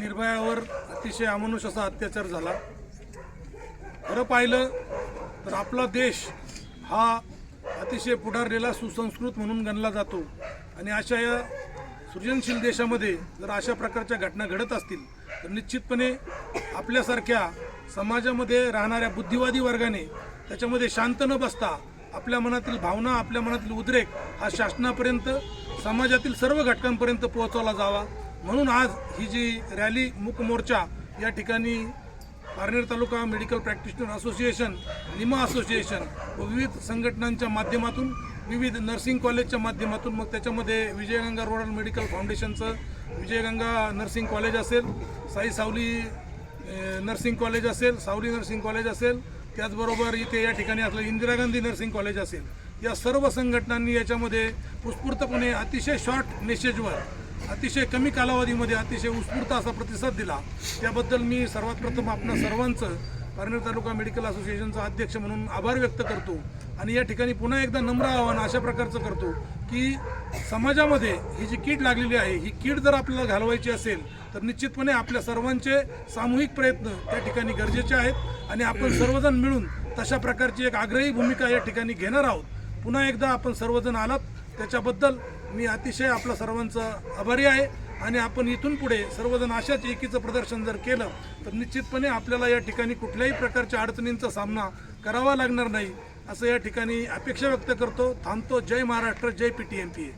निर्भयावर अतिशय अमानुष असा अत्याचार झाला. खरं पाहिलं तर आपला देश हा अतिशय पुढारलेला सुसंस्कृत म्हणून गणला जातो. आणि अशा या सृजनशील देशामध्ये जर अशा प्रकारच्या घटना घडत असतील तर निश्चितपणे आपल्यासारख्या समाजामध्ये राहणाऱ्या बुद्धिवादी वर्गाने त्याच्यामध्ये शांत न बसता आपल्या मनातील भावना आपल्या मनातील उद्रेक हा शासनापर्यंत समाजातील सर्व घटकांपर्यंत पोहोचवला जावा. म्हणून आज ही जी रॅली मूक मोर्चा या ठिकाणी Parner taluka medical practitioner association NIMA association व विविध संघटनांच्या माध्यमातून विविध नर्सिंग कॉलेजच्या माध्यमातून मग त्याच्यामध्ये विजयगंगा रोडल मेडिकल फाउंडेशनचं विजयगंगा नर्सिंग कॉलेज असेल साई सावली नर्सिंग कॉलेज असेल सावली नर्सिंग कॉलेज असेल त्याचबरोबर इथे या ठिकाणी असलं इंदिरा गांधी नर्सिंग कॉलेज असेल. या सर्व संघटनांनी याच्यामध्ये उत्स्फूर्तपणे अतिशय शॉर्ट मेसेजवर अतिशय कमी कालावधीमध्ये अतिशय उत्स्फूर्त असा प्रतिसाद दिला. त्याबद्दल मी सर्वात प्रथम आपणा सर्वांचं पारनेर तालुका मेडिकल असोसिएशनचा अध्यक्ष म्हणून आभार व्यक्त करतो. आणि या ठिकाणी पुन्हा एकदा नम्र आव्हान अशा प्रकारचं करतो की समाजामध्ये ही जी कीड लागलेली आहे ही कीड जर आपल्याला घालवायची असेल तर निश्चितपणे आपल्या सर्वांचे सामूहिक प्रयत्न त्या ठिकाणी गरजेचे आहेत. आणि आपण सर्वजण मिळून तशा प्रकारची एक आग्रही भूमिका या ठिकाणी घेणार आहोत. पुन्हा एकदा आपण सर्वजण आलात. त्याच्याबद्दल मी अतिशय आपला सर्वांचं आभारी आहे. आणि आपण इथून पुढे सर्वजण अशाच एकीचं प्रदर्शन जर केलं तर निश्चितपणे आपल्याला या ठिकाणी कुठल्याही प्रकारच्या अडचणींचा सामना करावा लागणार नाही असं या ठिकाणी अपेक्षा व्यक्त करतो. थांबतो. जय महाराष्ट्र जय पी टी एम पी